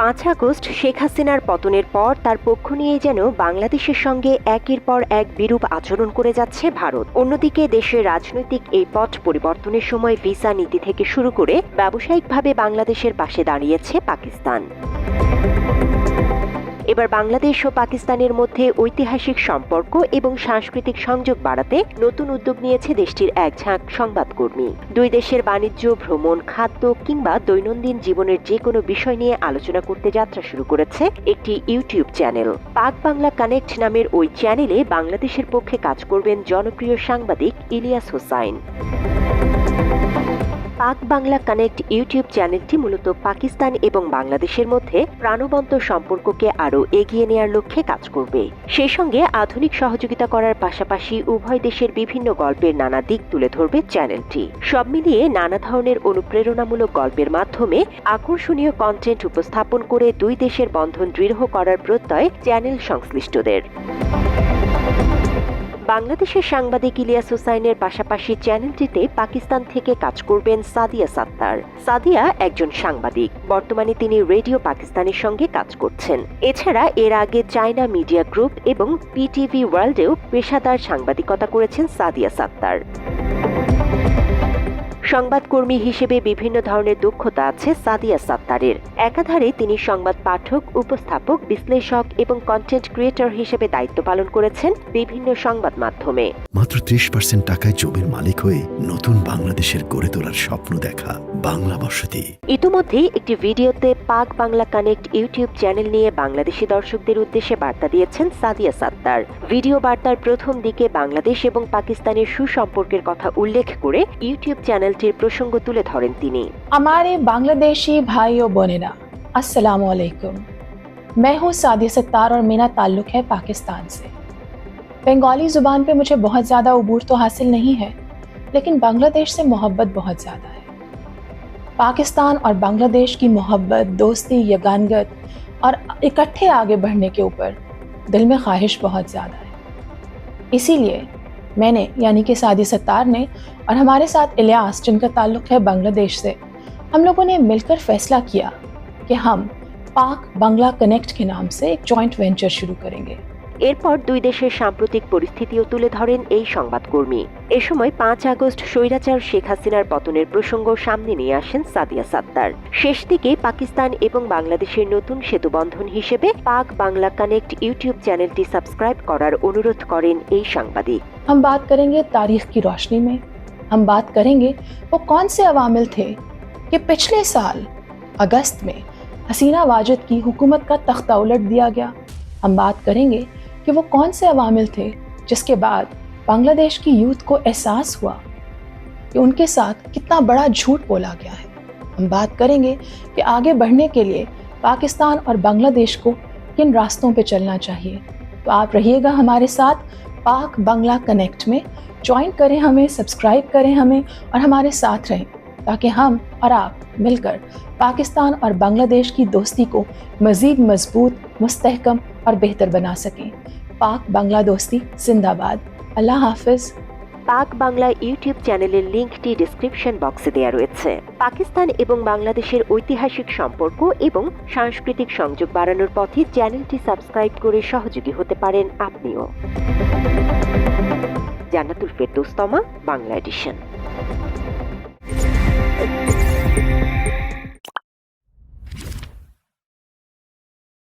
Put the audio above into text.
পাঁচ আগস্ট শেখ হাসিনার পতনের পর তার পক্ষ নিয়ে যেন বাংলাদেশের সঙ্গে একের পর এক বিরূপ আচরণ করে যাচ্ছে ভারত। অন্যদিকে দেশের রাজনৈতিক এই পথ পরিবর্তনের সময় ভিসা নীতি থেকে শুরু করে ব্যবসায়িকভাবে বাংলাদেশের পাশে দাঁড়িয়েছে পাকিস্তান। এবার বাংলাদেশ ও পাকিস্তানের মধ্যে ঐতিহাসিক সম্পর্ক এবং সাংস্কৃতিক সংযোগ বাড়াতে নতুন উদ্যোগ নিয়েছে দেশটির এক ঝাঁক সংবাদকর্মী। দুই দেশের বাণিজ্য, ভ্রমণ, খাদ্য কিংবা দৈনন্দিন জীবনের যে কোনো বিষয় নিয়ে আলোচনা করতে যাত্রা শুরু করেছে একটি ইউটিউব চ্যানেল। পাক বাংলা কানেক্ট নামের ওই চ্যানেলে বাংলাদেশের পক্ষে কাজ করবেন জনপ্রিয় সাংবাদিক ইলিয়াস হোসাইন। পাক বাংলা কানেক্ট ইউটিউব চ্যানেলটি মূলত পাকিস্তান এবং বাংলাদেশের মধ্যে প্রাণবন্ত সম্পর্ককে আরও এগিয়ে নেয়ার লক্ষ্যে কাজ করবে। সেই সঙ্গে আধুনিক সহযোগিতা করার পাশাপাশি উভয় দেশের বিভিন্ন গল্পের নানা দিক তুলে ধরবে চ্যানেলটি। সব মিলিয়ে নানা ধরনের অনুপ্রেরণামূলক গল্পের মাধ্যমে আকর্ষণীয় কন্টেন্ট উপস্থাপন করে দুই দেশের বন্ধন দৃঢ় করার প্রত্যয় চ্যানেল সংশ্লিষ্টদের। বাংলাদেশের সাংবাদিক ইলিয়াস হুসাইনের পাশাপাশি চ্যানেলটিতে পাকিস্তান থেকে কাজ করবেন সাদিয়া সাত্তার। সাদিয়া একজন সাংবাদিক। বর্তমানে তিনি রেডিও পাকিস্তানের সঙ্গে কাজ করছেন। এছাড়া এর আগে চায়না মিডিয়া গ্রুপ এবং পিটিভি ওয়ার্ল্ডেও পেশাদার সাংবাদিকতা করেছেন সাদিয়া সাত্তার। সংবাদকর্মী হিসেবে বিভিন্ন ধরনের দক্ষতা আছে সাদিয়া সাত্তারের। একাধারে তিনি সংবাদ পাঠক উপস্থাপক বিশ্লেষক এবং কন্টেন্ট ক্রিয়েটর হিসেবে দায়িত্ব পালন করেছেন বিভিন্ন সংবাদ মাধ্যমে। মাত্র ত্রিশ পার্সেন্ট টাকায় জমির মালিক হয়ে নতুন বাংলাদেশের গড়ে তোলার স্বপ্ন দেখা বাংলা বসতি। ইতিমধ্যেই একটি ভিডিওতে পাক বাংলা কানেক্ট ইউটিউব চ্যানেল নিয়ে বাংলাদেশি দর্শকদের উদ্দেশ্যে বার্তা দিয়েছেন সাদিয়া সাত্তার। ভিডিও বার্তার প্রথম দিকে বাংলাদেশ এবং পাকিস্তানের সুসম্পর্কের কথা উল্লেখ করে ইউটিউব চ্যানেলটির প্রসঙ্গ তুলে ধরেন তিনি हमारे बांग्लादेशी भाइयों बहनेरा अस्सलाम वालेकुम मैं हूँ सादिया सत्तार और मेरा ताल्लुक़ है पाकिस्तान से बंगाली ज़ुबान पे मुझे बहुत ज़्यादा अबूर तो हासिल नहीं है लेकिन बांग्लादेश से मोहब्बत बहुत ज़्यादा है पाकिस्तान और बांग्लादेश की मोहब्बत दोस्ती यगानगत और इकट्ठे आगे बढ़ने के ऊपर दिल में ख्वाहिश बहुत ज़्यादा है इसीलिए मैंने यानी कि सादी सत्तार ने और हमारे साथ इलियास जिनका ताल्लुक़ है बांग्लादेश से हम लोगों ने मिलकर फैसला किया कि हम पाक बांग्ला कनेक्ट के नाम से एक जॉइंट वेंचर शुरू करेंगे এরপর দুই দেশের সাম্প্রতিক পরিস্থিতিও তুলে ধরেন এই সংবাদকর্মী এ সময় পাঁচ আগস্ট স্বৈরাচার শেখ হাসিনার পতনের প্রসঙ্গ সামনে নিয়ে আসেন সাদিয়া সাত্তার শেষ দিকে পাকিস্তান এবং বাংলাদেশের নতুন সেতুবন্ধন হিসেবে পাক বাংলা কানেক্ট ইউটিউব চ্যানেলটি সাবস্ক্রাইব করার অনুরোধ করেন এই সাংবাদিক हम बात करेंगे तारीख की रोशनी में। हम बात करेंगे वो कौन से अवामिल थे कि पिछले साल अगस्त में हसीना वाजिद की हुकूमत का तख्ता उलट दिया गया। हम बात करेंगे कि वो कौन से अवामिल थे जिसके बाद बांग्लादेश की यूथ को एहसास हुआ कि उनके साथ कितना बड़ा झूठ बोला गया है। हम बात करेंगे कि आगे बढ़ने के लिए पाकिस्तान और बांग्लादेश को किन रास्तों पर चलना चाहिए। तो आप रहिएगा हमारे साथ पाक बांग्ला कनेक्ट में। ज्वाइन करें हमें, सब्सक्राइब करें हमें और हमारे साथ रहें, ताकि हम और आप मिलकर पाकिस्तान और बांग्लादेश की दोस्ती को मज़ीद मज़बूत मुस्तकम और बेहतर बना सकें। पाक बांग्ला दोस्ती जिंदाबाद। अल्लाह हाफिज़। পাক বাংলা ইউটিউব চ্যানেলের লিঙ্কটি ডিসক্রিপশন বক্সে দেওয়া রয়েছে। পাকিস্তান এবং বাংলাদেশের ঐতিহাসিক সম্পর্ক এবং সাংস্কৃতিক সংযোগ বাড়ানোর পথে চ্যানেলটি সাবস্ক্রাইব করে সহযোগী হতে পারেন আপনিও। জান্নাতুল ফেরদৌস্তমা বাংলা এডিশন।